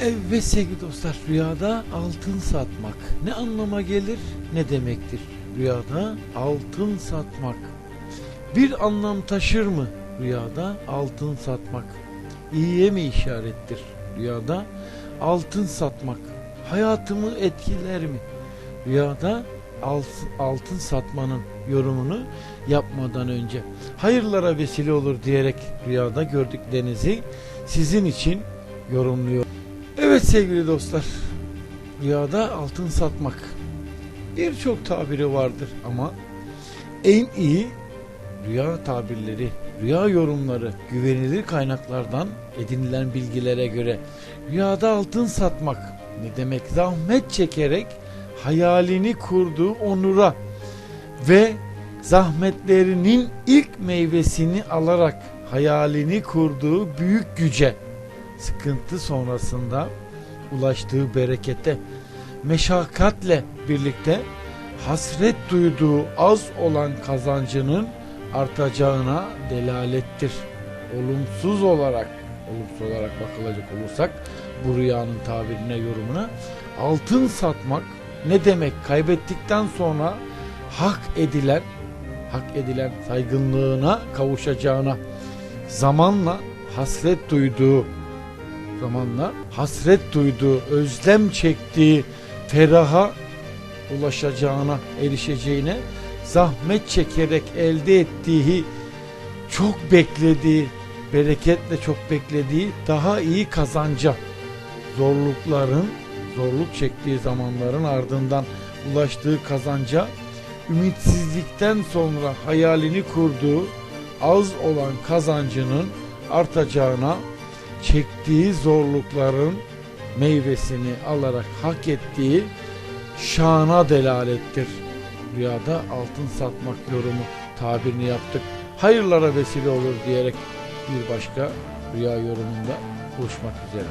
Evet sevgili dostlar rüyada altın satmak ne anlama gelir ne demektir? Rüyada altın satmak bir anlam taşır mı rüyada altın satmak? İyiye mi işarettir rüyada altın satmak? Hayatımı etkiler mi? Rüyada alt- altın satmanın yorumunu yapmadan önce hayırlara vesile olur diyerek rüyada gördüklerinizi sizin için yorumluyor. Evet sevgili dostlar, rüyada altın satmak birçok tabiri vardır ama en iyi rüya tabirleri, rüya yorumları güvenilir kaynaklardan edinilen bilgilere göre rüyada altın satmak ne demek? Zahmet çekerek hayalini kurduğu onura ve zahmetlerinin ilk meyvesini alarak hayalini kurduğu büyük güce sıkıntı sonrasında ulaştığı berekete meşakkatle birlikte hasret duyduğu az olan kazancının artacağına delalettir. Olumsuz olarak olumsuz olarak bakılacak olursak bu rüyanın tabirine yorumuna altın satmak ne demek kaybettikten sonra hak edilen hak edilen saygınlığına kavuşacağına zamanla hasret duyduğu zamanla hasret duyduğu, özlem çektiği feraha ulaşacağına, erişeceğine, zahmet çekerek elde ettiği, çok beklediği, bereketle çok beklediği daha iyi kazanca, zorlukların, zorluk çektiği zamanların ardından ulaştığı kazanca, ümitsizlikten sonra hayalini kurduğu az olan kazancının artacağına, çektiği zorlukların meyvesini alarak hak ettiği şana delalettir. Rüyada altın satmak yorumu tabirini yaptık. Hayırlara vesile olur diyerek bir başka rüya yorumunda buluşmak üzere.